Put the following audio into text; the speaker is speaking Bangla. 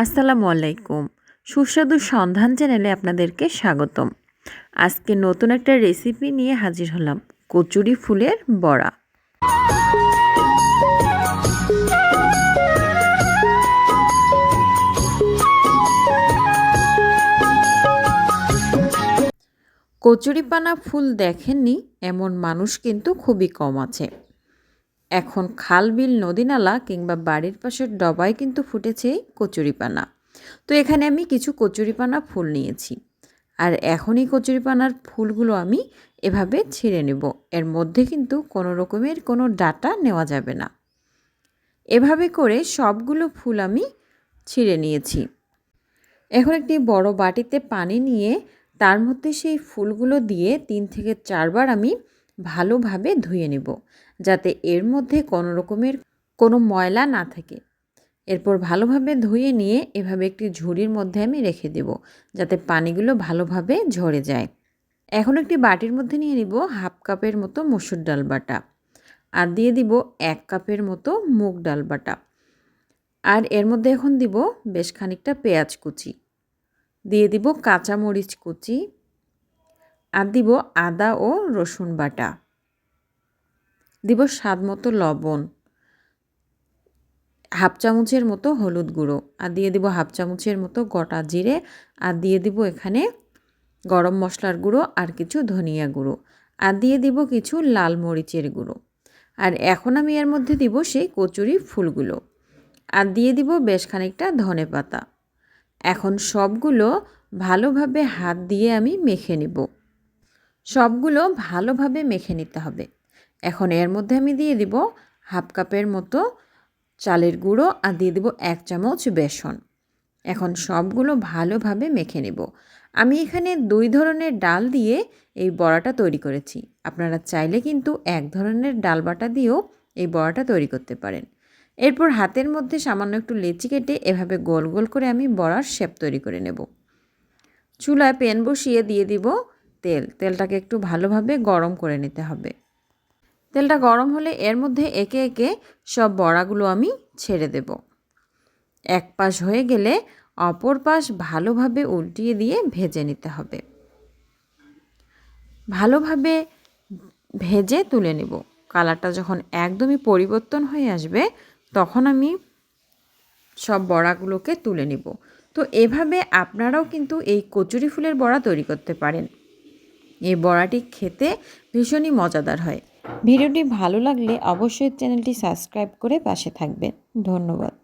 আসসালামু আলাইকুম। সুস্বাদু সন্ধান চ্যানেলে আপনাদেরকে স্বাগতম। আজকে নতুন একটা রেসিপি নিয়ে হাজির হলাম কচুরি ফুলের বড়া। কচুরিপানা ফুল দেখেননি, এমন মানুষ কিন্তু খুবই কম আছে। এখন খাল বিল নদী নালা কিংবা বাড়ির পাশের ডবায় কিন্তু ফুটেছে কচুরিপানা। তো এখানে আমি কিছু কচুরিপানা ফুল নিয়েছি। আর এখনই কচুরিপানার ফুলগুলো আমি এভাবে ছিঁড়ে নেব। এর মধ্যে কিন্তু কোনো রকমের কোনো ডাটা নেওয়া যাবে না। এভাবে করে সবগুলো ফুল আমি ছিঁড়ে নিয়েছি। এখন একটি বড় বাটিতে পানি নিয়ে তার মধ্যে সেই ফুলগুলো দিয়ে তিন থেকে চারবার আমি ভালোভাবে ধুয়ে নেব, যাতে এর মধ্যে কোনো রকমের কোনো ময়লা না থাকে। এরপর ভালোভাবে ধুয়ে নিয়ে এভাবে একটি ঝুড়ির মধ্যে আমি রেখে দেব, যাতে পানিগুলো ভালোভাবে ঝরে যায়। এখন একটি বাটির মধ্যে নিয়ে নিব হাফ কাপের মতো মসুর ডাল বাটা আর দিয়ে দিব এক কাপের মতো মুগ ডাল বাটা। আর এর মধ্যে এখন দিব বেশ খানিকটা পেঁয়াজ কুচি। দিয়ে দিব কাঁচা মরিচ কুচি আর দিব আদা ও রসুন বাটা। দিব স্বাদ মতো লবণ, হাফ চামচের মতো হলুদ গুঁড়ো আর দিয়ে দিব হাফ চামচের মতো গোটা জিরে আর দিয়ে দিব এখানে গরম মশলার গুঁড়ো আর কিছু ধনিয়া গুঁড়ো আর দিয়ে দিব কিছু লাল মরিচের গুঁড়ো। আর এখন আমি এর মধ্যে দিব সেই কচুরি ফুলগুলো আর দিয়ে দিব বেশ খানিকটা ধনে পাতা। এখন সবগুলো ভালোভাবে হাত দিয়ে আমি মেখে নেব। সবগুলো ভালোভাবে মেখে নিতে হবে। এখন এর মধ্যে আমি দিয়ে দিব হাফ কাপের মতো চালের গুঁড়ো আর দিয়ে দিব এক চামচ বেসন। এখন সবগুলো ভালোভাবে মেখে নেব। আমি এখানে দুই ধরনের ডাল দিয়ে এই বড়াটা তৈরি করেছি। আপনারা চাইলে কিন্তু এক ধরনের ডাল বাটা দিয়েও এই বড়াটা তৈরি করতে পারেন। এরপর হাতের মধ্যে সামান্য একটু লেচি কেটে এভাবে গোল গোল করে আমি বড়ার শেপ তৈরি করে নেব। চুলায় প্যান বসিয়ে দিয়ে দিব তেল, তেলটাকে একটু ভালোভাবে গরম করে নিতে হবে। তেলটা গরম হলে এর মধ্যে একে একে সব বড়াগুলো আমি ছেড়ে দেব। এক পাশ হয়ে গেলে অপর পাশ ভালোভাবে উল্টিয়ে দিয়ে ভেজে নিতে হবে। ভালোভাবে ভেজে তুলে নেব। কালারটা যখন একদমই পরিবর্তন হয়ে আসবে, তখন আমি সব বড়াগুলোকে তুলে নেব। তো এভাবে আপনারাও কিন্তু এই কচুরি ফুলের বড়া তৈরি করতে পারেন। এই বড়াটি খেতে ভীষণই মজাদার হয়। ভিডিওটি ভালো লাগলে অবশ্যই চ্যানেলটি সাবস্ক্রাইব করে পাশে থাকবেন। ধন্যবাদ।